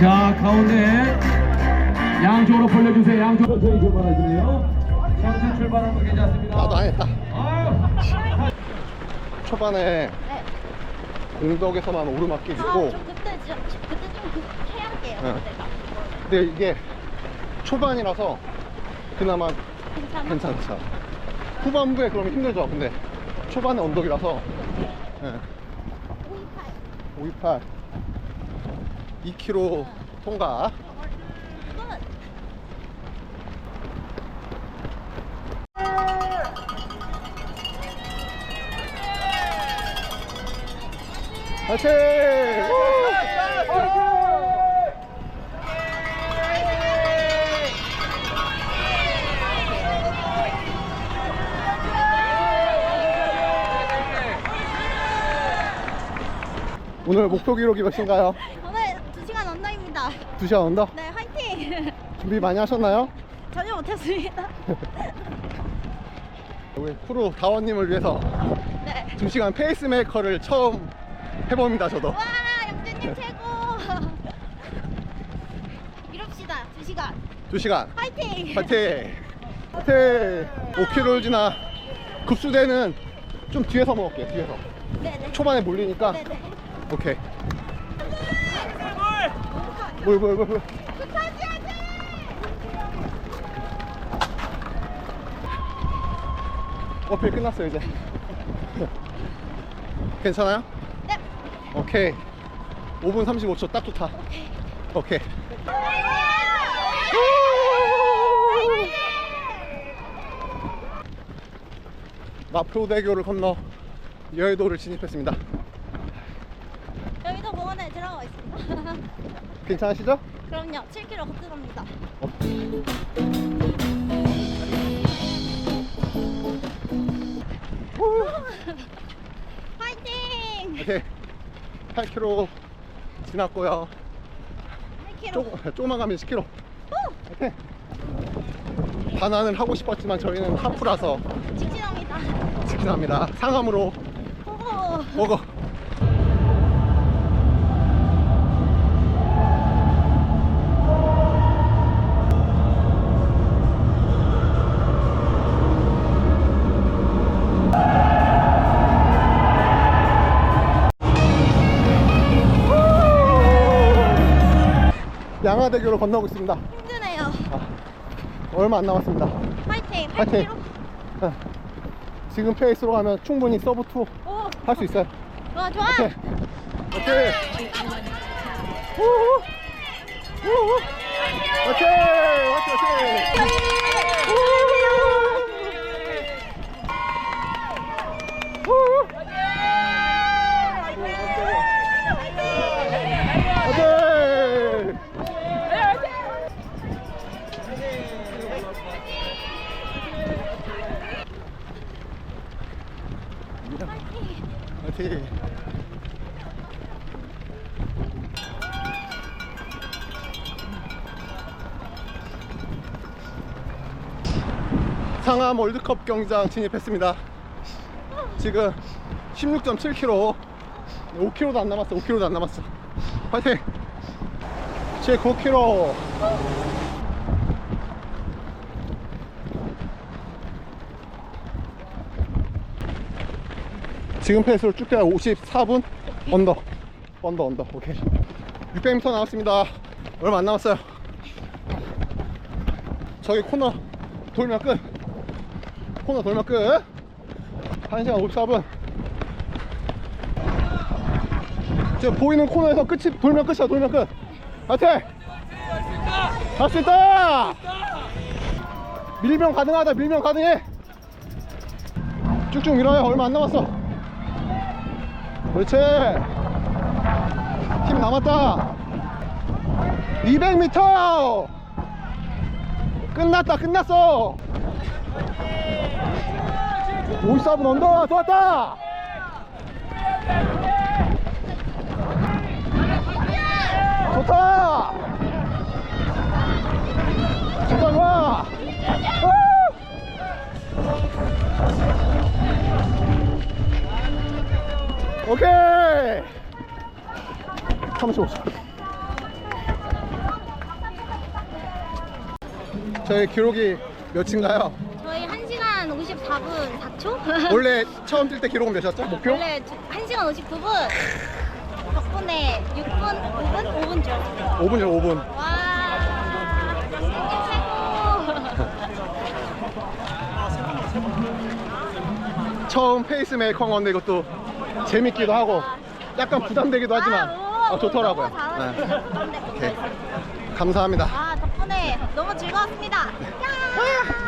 자 가운데 양쪽으로 벌려주세요 양쪽으로 저희 출발하시네요 선수 출발하는 거 괜찮습니다 나도 안 했다. 아유. 초반에 네. 응덕에서만 오르막길 아, 있고 좀 그때 좀 그때 좀 그- 해야게요. 네. 그때가. 근데 이게 초반이라서 그나마 괜찮아. 괜찮죠. 후반부에 그러면 힘들죠. 근데 초반에 언덕이라서 네. 528. 528 2km 통과. 화이팅! 오늘 목표 기록이 몇인가요? 오늘 2시간 언더입니다. 2시간 언더? 네, 화이팅! 준비 많이 하셨나요? 전혀 못했습니다. 우리 크루 다원님을 위해서 네. 2시간 페이스메이커를 처음 해봅니다, 저도. 와, 영준님 최고! 이럽시다, 2시간. 2시간. 화이팅! 파이팅! 파이팅! 5km 지나 급수대는 좀 뒤에서 먹을게요, 뒤에서. 네네. 초반에 몰리니까. 네네. 오케이. 뭘, 뭘, 뭘, 뭘. 어필 끝났어요, 이제. 괜찮아요? 네. 오케이. 5분 35초 딱 좋다. 오케이. 마포대교를 건너 여의도를 진입했습니다. 여의도 공원에 들어가 있습니다. 괜찮으시죠? 그럼요, 7km 걷어갑니다. 화이팅! 오케이. 8km 지났고요. 8km. 조금, 조금만 가면 10km. 오케이. 반환을 하고 싶었지만 저희는 하프라서 직진합니다. 직진합니다. 상암으로 오, 오고. 양화대교를 건너고 있습니다. 힘드네요. 얼마 안 남았습니다. 화이팅! 화이팅! 8km. 지금 페이스로 가면 충분히 서브 2 오, 할수 있어요. 좋아, 좋아! 오케이. 오케이. 우후. 우후. 오케이. 오케이. 오케이. 우후. 오케이. 상암 월드컵 경기장 진입했습니다. 지금 16.7km, 5km도 안 남았어. 5km도 안 남았어. 파이팅! 제 9km. 지금 페이스로 쭉 가야 54분? 언더. 언더 언더. 오케이. 600m 나왔습니다. 얼마 안 남았어요. 저기 코너 돌면 끝. 코너 돌면 끝. 1시간 54분. 지금 보이는 코너에서 끝이 돌면 끝이야 돌면 끝. 파이팅! 할수 있다! 밀면 가능하다 밀면 가능해. 쭉쭉 밀어요. 얼마 안 남았어 그렇지. 힘 남았다. 200m 끝났다 끝났어. 54분 언더 좋았다 오케이 35초 저희 기록이 몇인가요? 저희 1시간 54분 4초? 원래 처음 뛸 때 기록은 몇이었죠? 목표? 원래 1시간 59분 덕분에 6분? 5분? 5분 줄 5분 전 5분 와 생긴 최고 처음 페이스메이커 건데 이것도 재밌기도 하고 약간 부담되기도 하지만 아, 어, 좋더라고요 너무 네. 오케이. 감사합니다 아 덕분에 너무 즐거웠습니다 야!